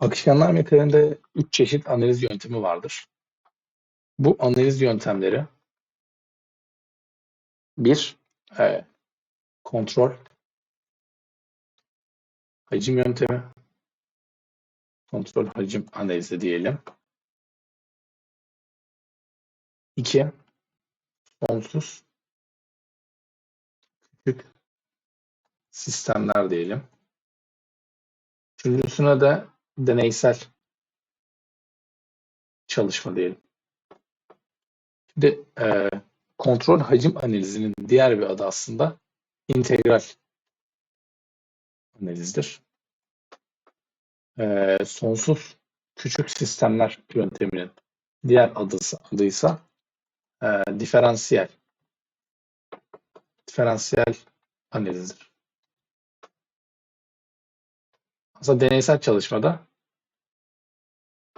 Akışkanlar mekaniğinde üç çeşit analiz yöntemi vardır. Bu analiz yöntemleri bir e, kontrol hacim yöntemi, kontrol hacim analizi diyelim. İki, sonsuz küçük sistemler diyelim. Üçüncüsüne de deneysel çalışma diyelim. Şimdi e, kontrol hacim analizinin diğer bir adı aslında integral analizdir. E, sonsuz küçük sistemler yönteminin diğer adısı, adıysa e, diferansiyel diferansiyel analizdir. Aslında deneysel çalışmada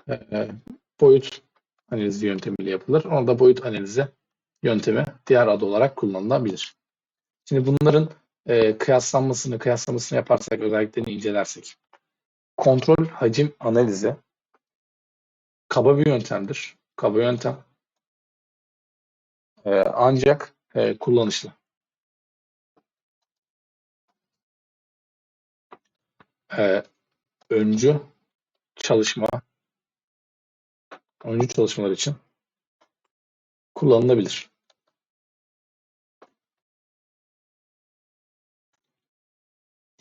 e, boyut analizi yöntemiyle yapılır. Ona da boyut analizi yöntemi diğer adı olarak kullanılabilir. Şimdi bunların e, kıyaslanmasını, kıyaslamasını yaparsak, özelliklerini incelersek. Kontrol hacim analizi kaba bir yöntemdir. Kaba yöntem. E, ancak e, kullanışlı. E, öncü çalışma, öncü çalışmalar için kullanılabilir.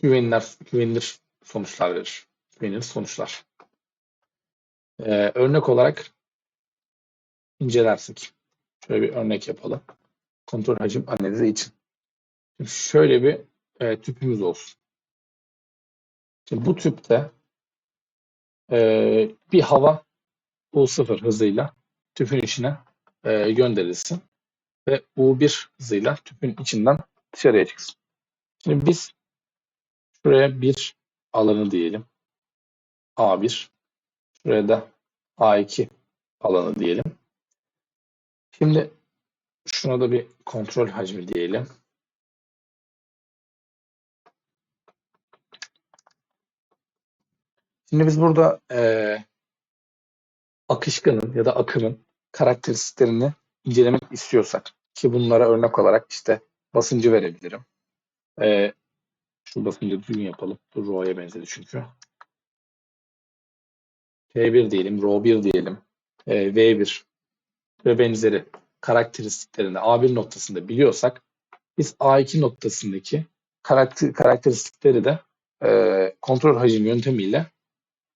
Güvenilir, güvenilir sonuçlar verir. Güvenilir sonuçlar. Ee, örnek olarak incelersek. Şöyle bir örnek yapalım. Kontrol hacim analizi için. Şimdi şöyle bir e, tüpümüz olsun. Şimdi bu tüpte e, bir hava U0 hızıyla tüpün içine e, gönderilsin ve U1 hızıyla tüpün içinden dışarıya çıksın. Şimdi biz şuraya bir alanı diyelim. A1. Şuraya da A2 alanı diyelim. Şimdi şuna da bir kontrol hacmi diyelim. Şimdi biz burada e, akışkanın ya da akımın karakteristiklerini incelemek istiyorsak ki bunlara örnek olarak işte basıncı verebilirim. E, şu basıncı düzgün yapalım. Bu Rho'ya benzedi çünkü. P1 diyelim, Rho1 diyelim, e, V1 ve benzeri karakteristiklerini A1 noktasında biliyorsak biz A2 noktasındaki karakter, karakteristikleri de e, kontrol hacim yöntemiyle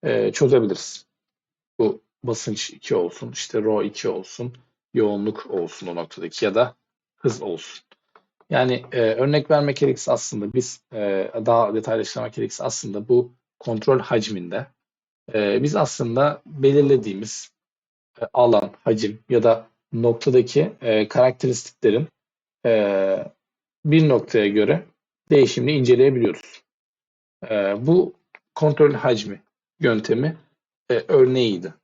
e, çözebiliriz. Bu basınç 2 olsun, işte rho 2 olsun, yoğunluk olsun o noktadaki ya da hız olsun. Yani e, örnek vermek gerekirse aslında biz e, daha detaylı işlemek gerekirse aslında bu kontrol hacminde e, biz aslında belirlediğimiz e, alan, hacim ya da noktadaki e, karakteristiklerin e, bir noktaya göre değişimini inceleyebiliyoruz. E, bu kontrol hacmi yöntemi e, örneğiydi.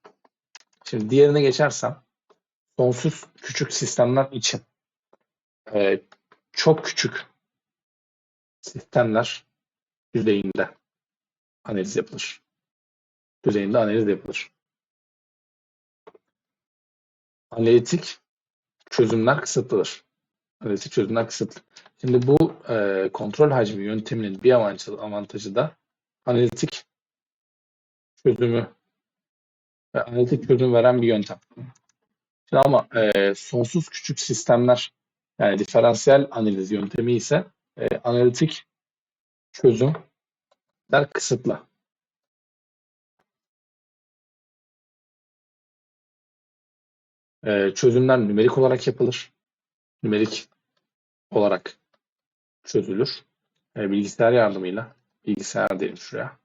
Şimdi diğerine geçersem sonsuz küçük sistemler için e, çok küçük sistemler düzeyinde analiz yapılır. Düzeyinde analiz yapılır. Analitik çözümler kısıtlıdır. Analitik çözümler kısıtlı. Şimdi bu e, kontrol hacmi yönteminin bir avantajı, avantajı da analitik çözümü ve analitik çözüm veren bir yöntem. Şimdi ama e, sonsuz küçük sistemler yani diferansiyel analiz yöntemi ise e, analitik çözümler kısıtlı. E, çözümler nümerik olarak yapılır. Nümerik olarak çözülür. E, bilgisayar yardımıyla, bilgisayar diyelim şuraya.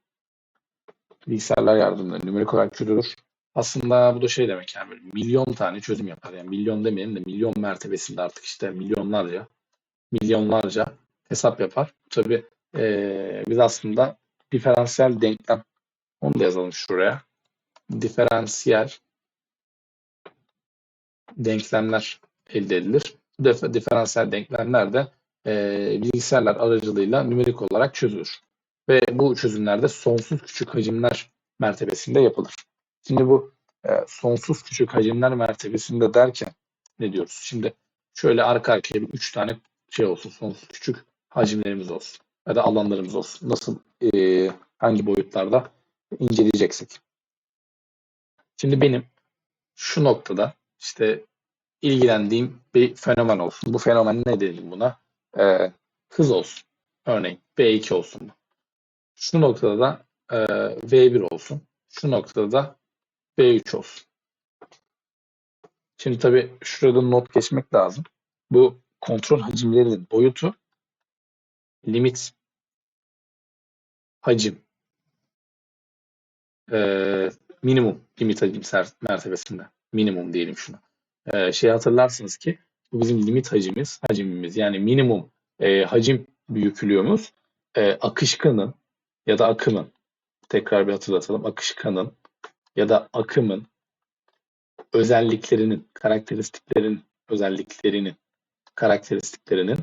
Bilgisayarlar yardımıyla nümerik olarak çözülür. Aslında bu da şey demek yani milyon tane çözüm yapar. Yani milyon demeyelim de milyon mertebesinde artık işte milyonlarca milyonlarca hesap yapar. Tabii e, biz aslında diferansiyel denklem onu da yazalım şuraya. Diferansiyel denklemler elde edilir. Bu diferansiyel denklemler de e, bilgisayarlar aracılığıyla nümerik olarak çözülür. Ve bu çözümlerde sonsuz küçük hacimler mertebesinde yapılır. Şimdi bu e, sonsuz küçük hacimler mertebesinde derken ne diyoruz? Şimdi şöyle arka arkaya bir üç tane şey olsun, sonsuz küçük hacimlerimiz olsun ya da alanlarımız olsun. Nasıl, e, hangi boyutlarda inceleyeceksek. Şimdi benim şu noktada işte ilgilendiğim bir fenomen olsun. Bu fenomen ne dedim buna? Ee, hız olsun. Örneğin V2 olsun. Şu noktada da e, V1 olsun. Şu noktada da V3 olsun. Şimdi tabii şurada not geçmek lazım. Bu kontrol hacimlerinin boyutu limit hacim e, minimum limit hacim mertebesinde. Minimum diyelim şuna. E, şey hatırlarsınız ki bu bizim limit hacimiz, hacimimiz yani minimum e, hacim büyüklüğümüz e, akışkanın ya da akımın tekrar bir hatırlatalım. Akışkanın ya da akımın özelliklerinin, karakteristiklerin özelliklerinin, karakteristiklerinin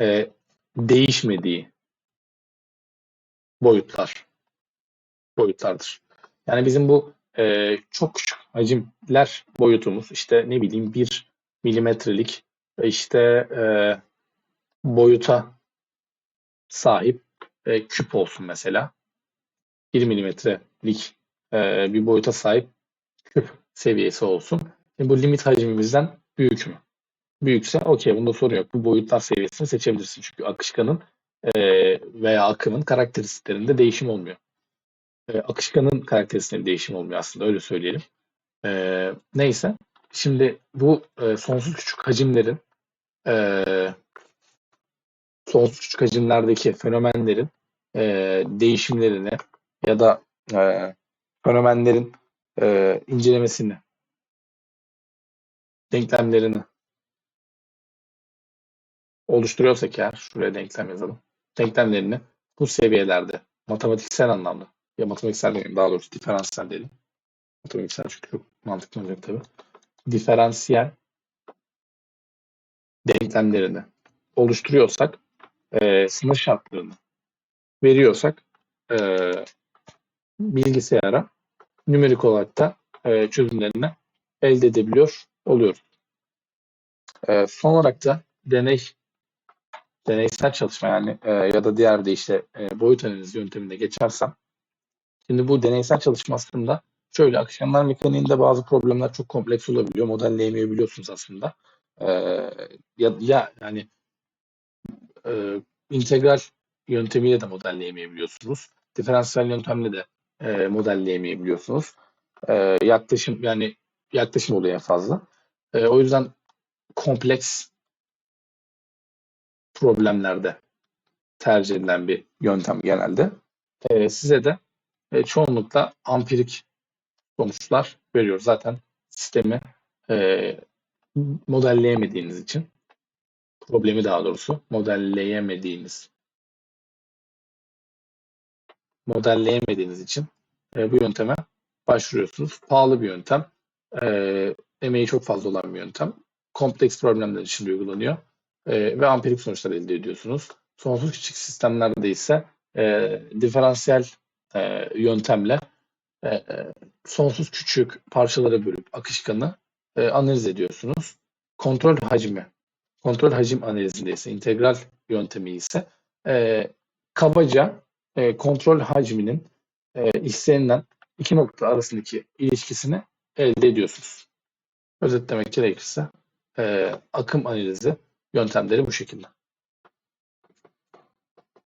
e, değişmediği boyutlar boyutlardır. Yani bizim bu e, çok küçük hacimler boyutumuz işte ne bileyim bir milimetrelik işte e, boyuta sahip e, küp olsun mesela. 1 milimetrelik e, bir boyuta sahip küp seviyesi olsun. E, bu limit hacmimizden büyük mü? Büyükse okey bunda sorun yok. Bu boyutlar seviyesini seçebilirsin. Çünkü akışkanın e, veya akımın karakteristiklerinde değişim olmuyor. E, akışkanın karakterisinde değişim olmuyor aslında öyle söyleyelim. E, neyse. Şimdi bu e, sonsuz küçük hacimlerin e, sonsuz küçük hacimlerdeki fenomenlerin e, değişimlerini ya da e, fenomenlerin e, incelemesini, denklemlerini oluşturuyorsak eğer, şuraya denklem yazalım. Denklemlerini bu seviyelerde matematiksel anlamda ya matematiksel demeyeyim daha doğrusu diferansiyel diyelim. Matematiksel çünkü çok mantıklı olacak tabii. Diferansiyel denklemlerini oluşturuyorsak e, sınır şartlarını veriyorsak e, bilgisayara nümerik olarak da e, çözümlerini elde edebiliyor oluyoruz. E, son olarak da deney deneysel çalışma yani e, ya da diğer de işte e, boyut analizi yönteminde geçersem şimdi bu deneysel çalışma aslında şöyle akışkanlar mekaniğinde bazı problemler çok kompleks olabiliyor. Modelleyemeyebiliyorsunuz aslında. E, ya, ya yani e, integral yöntemiyle de modelleyemeyebiliyorsunuz. Diferansiyel yöntemle de e, modelleyemeyebiliyorsunuz. E, yaklaşım yani yaklaşım oluyor fazla. E, o yüzden kompleks problemlerde tercih edilen bir yöntem genelde. E, size de e, çoğunlukla ampirik sonuçlar veriyor. Zaten sistemi e, modelleyemediğiniz için problemi daha doğrusu modelleyemediğiniz modelleyemediğiniz için e, bu yönteme başvuruyorsunuz. Pahalı bir yöntem. E, emeği çok fazla olan bir yöntem. Kompleks problemler için uygulanıyor. E, ve ampirik sonuçlar elde ediyorsunuz. Sonsuz küçük sistemlerde ise e, diferansiyel e, yöntemle e, e, sonsuz küçük parçalara bölüp akışkanı e, analiz ediyorsunuz. Kontrol hacmi, kontrol hacim analizinde ise integral yöntemi ise e, kabaca e, kontrol hacminin e, istenilen iki nokta arasındaki ilişkisini elde ediyorsunuz. Özetlemek gerekirse e, akım analizi yöntemleri bu şekilde.